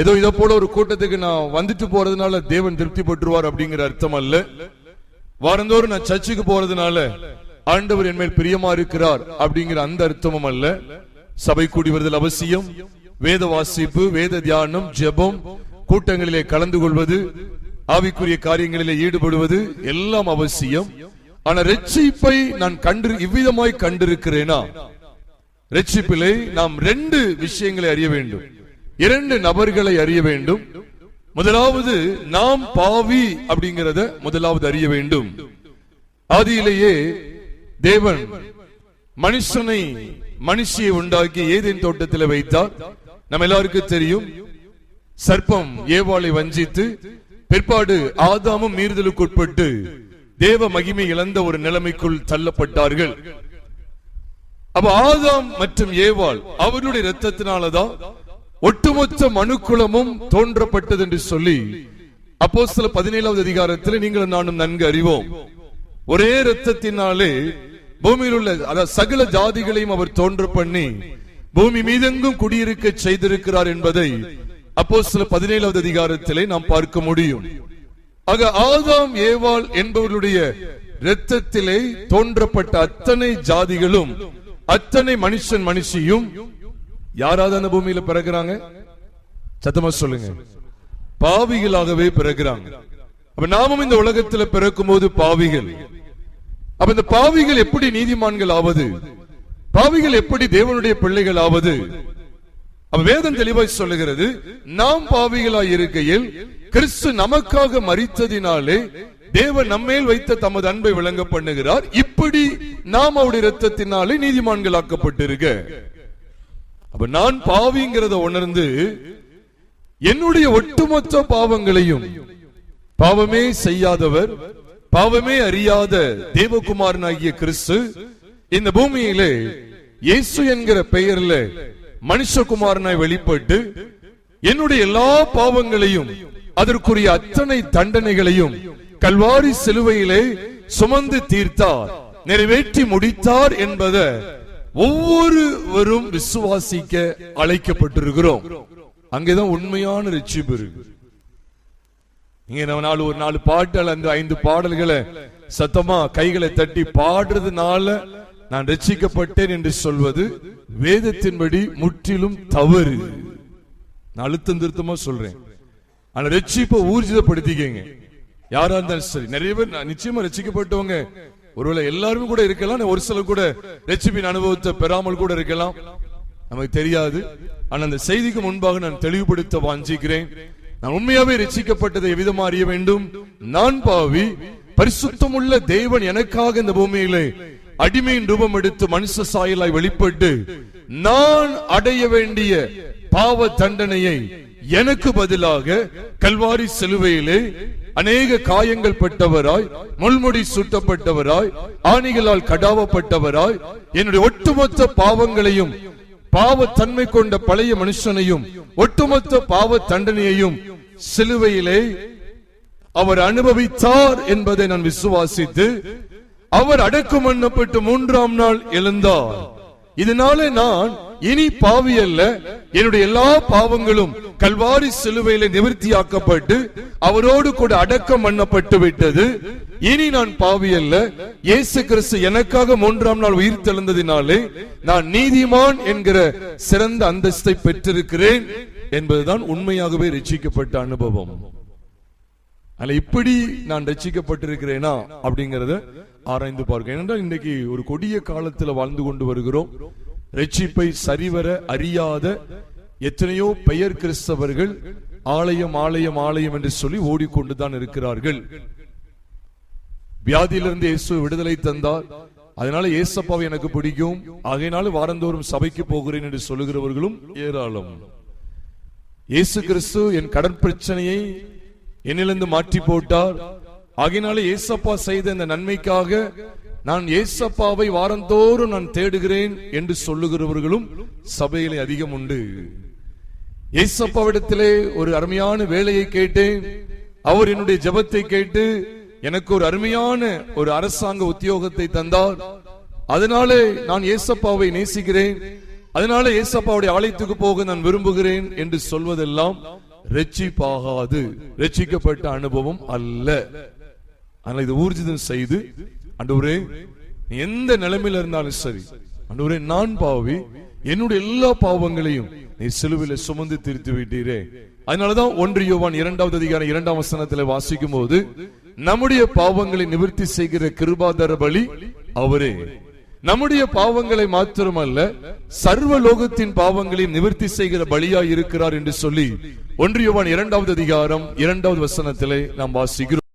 ஏதோ இதை போல ஒரு கூட்டத்துக்கு நான் வந்துட்டு போறதுனால தேவன் திருப்தி பெற்றுவார் அப்படிங்கிற அர்த்தம் அல்ல. வாரந்தோறும் நான் சர்ச்சுக்கு போறதுனால ஆண்டவர் என் மேல் பிரியமா இருக்கிறார் அப்படிங்கிற அந்த அர்த்தமும் அல்ல. சபை கூடி வருதல் அவசியம். வேத வாசிப்பு வேத தியானம் ஜெபம் கூட்டங்களிலே கலந்து கொள்வது ஆவிக்குரிய காரியங்களிலே ஈடுபடுவது எல்லாம் அவசியம். ஆனா ரட்சிப்பை நான் கண்டு இவ்விதமாய் கண்டிருக்கிறேனா? ரட்சிப்பிலே நாம் ரெண்டு விஷயங்களை அறிய வேண்டும். இரண்டு நபர்களை அறிய வேண்டும். முதலாவது நாம் பாவி அப்படிங்கிறத முதலாவது அறிய வேண்டும். ஆதியிலேயே தேவன் மனுஷனை மனுஷியை உண்டாக்கி ஏதேன் தோட்டத்தில் வைத்தார். நம்ம எல்லாருக்கும் தெரியும் சர்ப்பம் ஏவாளை வஞ்சித்து பிற்பாடு ஆதாமும் மீறுதலுக்கு உட்பட்டு தேவ மகிமை இழந்த ஒரு நிலைமைக்குள் தள்ளப்பட்டார்கள். அப்ப ஆதாம் மற்றும் ஏவாள் அவருடைய ரத்தத்தினாலதான் ஒட்டுமொத்த மனுக்குலமும் தோன்றப்பட்டது என்று சொல்லி அப்போ சில பதினேழாவது அதிகாரத்தில் நீங்கள் நானும் நன்கு அறிவோம். ஒரே ரத்தத்தினாலே பூமியில் உள்ள அதாவது சகல ஜாதிகளையும் அவர் தோன்ற பண்ணி பூமி மீதெங்கும் குடியிருக்க செய்திருக்கிறார் என்பதை அப்போ சில பதினேழாவது அதிகாரத்திலே நாம் பார்க்க முடியும். ஆக ஆதாம் ஏவாள் என்பவர்களுடைய இரத்தத்திலே தோன்றப்பட்ட அத்தனை ஜாதிகளும் அத்தனை மனுஷன் மனுஷியும் யாராவது அந்த பூமியில பிறகுறாங்க? சத்தமா சொல்லுங்க. பாவிகளாகவே பிறகுறாங்க. அப்ப நாமும் இந்த உலகத்துல பிறக்கும் போது பாவிகள். அப்ப இந்த பாவிகள் எப்படி நீதிமான்கள் ஆவது? பாவிகள் எப்படி தேவனுடைய பிள்ளைகள் ஆவது? அப்ப வேதம் தெளிவாய் சொல்லுகிறது நாம் பாவிகளாய் இருக்கையில் கிறிஸ்து நமக்காக மறித்ததினாலே தேவன் நம்மேல் வைத்த தமது அன்பை விளங்க பண்ணுகிறார். இப்படி நாம் அவருடைய இரத்தத்தினாலே நீதிமான்களாக்கப்பட்டிருக்க. அப்ப நான் பாவிங்கிறத உணர்ந்து என்னுடைய ஒட்டுமொத்த பாவங்களையும் பாவமே செய்யாதவர் பாவமே அறியாத தேவகுமாரனாகிய கிறிஸ்து இந்த பூமியிலே இயேசு என்கிற பெயர்ல மனுஷகுமாரனாய் வெளிப்பட்டு என்னுடைய எல்லா பாவங்களையும் அதற்குரிய அத்தனை தண்டனைகளையும் கல்வாரி சிலுவையிலே சுமந்து தீர்த்தார் நிறைவேற்றி முடித்தார் என்பதை ஒவ்வொருவரும் விசுவாசிக்க அழைக்கப்பட்டிருக்கிறோம். அங்கேதான் உண்மையான ரட்சிப்பு இருக்கு. இங்க நம்ம நாலு ஒரு நாலு பாட்டல் அந்த ஐந்து பாடல்களை சத்தமா கைகளை தட்டி பாடுறதுனால நான் ரட்சிக்கப்பட்டேன் என்று சொல்வது வேதத்தின்படி முற்றிலும் தவறு. நான் அழுத்தம் திருத்தமா சொல்றேன். ஆனா ரட்சிப்பை ஊர்ஜிதப்படுத்திக்கங்க. யாரா இருந்தாலும் சரி நிறைய பேர் நான் நிச்சயமா ரசிக்கப்பட்டவங்க ஒருவேளை எல்லாருமே கூட இருக்கலாம் ஒரு சிலர் கூட ரட்சிப்பின் அனுபவத்தை பெறாமல் கூட இருக்கலாம். நமக்கு தெரியாது. ஆனால் அந்த செய்திக்கு முன்பாக நான் தெளிவுபடுத்த வாஞ்சிக்கிறேன். நான் உண்மையாவே ரசிக்கப்பட்டதை எவ்விதமா அறிய வேண்டும்? நான் பாவி பரிசுத்தமுள்ள தேவன் எனக்காக இந்த பூமியிலே அடிமையின் ரூபம் எடுத்து மனுஷ சாயலாய் வெளிப்பட்டு நான் அடைய வேண்டிய பாவ தண்டனையை எனக்கு பதிலாக கல்வாரி சிலுவையிலே அநேக காயங்கள் பட்டவராய் முள்முடி சூட்டப்பட்டவராய் ஆணிகளால் கடாவப்பட்டவராய் என்னுடைய ஒட்டுமொத்த பாவங்களையும் பாவத்தன்மை கொண்ட பழைய மனுஷனையும் ஒட்டுமொத்த பாவ தண்டனையையும் சிலுவையிலே அவர் அனுபவித்தார் என்பதை நான் விசுவாசித்து அவர் அடக்கம் பண்ணப்பட்டு மூன்றாம் நாள் எழுந்தார். இதனால நான் இனி பாவி அல்ல. என்னுடைய எல்லா பாவங்களும் கல்வாரி சிலுவையில நிவர்த்தியாக்கப்பட்டு அவரோடு கூட அடக்கம் பண்ணப்பட்டு விட்டது இனி நான் பாவி அல்ல. இயேசு கிறிஸ்து எனக்காக மூன்றாம் நாள் உயிர் தெழுந்ததினாலே நான் நீதிமான் என்கிற சிறந்த அந்தஸ்தை பெற்றிருக்கிறேன் என்பதுதான் உண்மையாகவே ரசிக்கப்பட்ட அனுபவம். அல்ல இப்படி நான் ரசிக்கப்பட்டிருக்கிறேனா அப்படிங்கறத ஆராய்ந்து பார்க்க. ஏனென்றால் இன்னைக்கு ஒரு கொடிய காலத்துல வாழ்ந்து கொண்டு வருகிறோம். ரட்சிப்பை சரிவர அறியாத எத்தனையோ பெயர் கிறிஸ்தவர்கள் ஆலயம் ஆலயம் ஆலயம் என்று சொல்லி ஓடிக்கொண்டுதான் இருக்கிறார்கள். வியாதியிலிருந்து இயேசு விடுதலை தந்தார். அதனால ஏசப்பாவை எனக்கு பிடிக்கும். ஆகையினாலும் வாரந்தோறும் சபைக்கு போகிறேன் என்று சொல்லுகிறவர்களும் ஏராளம். இயேசு கிறிஸ்து என் கடன் பிரச்சனையை என்னிலிருந்து மாற்றி போட்டார். ஆகையினால ஏசப்பா செய்த இந்த நன்மைக்காக நான் ஏசப்பாவை வாரந்தோறும் நான் தேடுகிறேன் என்று சொல்லுகிறவர்களும் சபையிலே அதிகம் உண்டு. ஏசப்பாவிடத்திலே ஒரு அருமையான வேலையை கேட்டேன். அவர் என்னுடைய ஜெபத்தை கேட்டு எனக்கு ஒரு அருமையான ஒரு அரசாங்க உத்தியோகத்தை தந்தார். அதனாலே நான் ஏசப்பாவை நேசிக்கிறேன். அதனால ஏசப்பாவுடைய ஆலயத்துக்கு போக நான் விரும்புகிறேன் என்று சொல்வதெல்லாம் ரட்சிப்பாகாது. ரட்சிக்கப்பட்ட அனுபவம் அல்ல. ஆனால் இது ஊர்ஜிதம் செய்து ஆண்டவரே எந்த நிலைமையில இருந்தாலும் சரி அண்டூரே நான் பாவி என்னுடைய எல்லா பாவங்களையும் நீ சிலுவில சுமந்து தீர்த்து விட்டீரே. அதனாலதான் ஒன்று யோவான் இரண்டாவது அதிகாரம் இரண்டாம் வசனத்துல வாசிக்கும் போது நம்முடைய பாவங்களை நிவர்த்தி செய்கிற கிருபாதர பலி அவரே. நம்முடைய பாவங்களை மாத்திரமல்ல சர்வ லோகத்தின் பாவங்களை நிவர்த்தி செய்கிற பலியா இருக்கிறார் என்று சொல்லி ஒன்று யோவான் இரண்டாவது அதிகாரம் இரண்டாவது வசனத்திலே நாம் வாசிக்கிறோம்.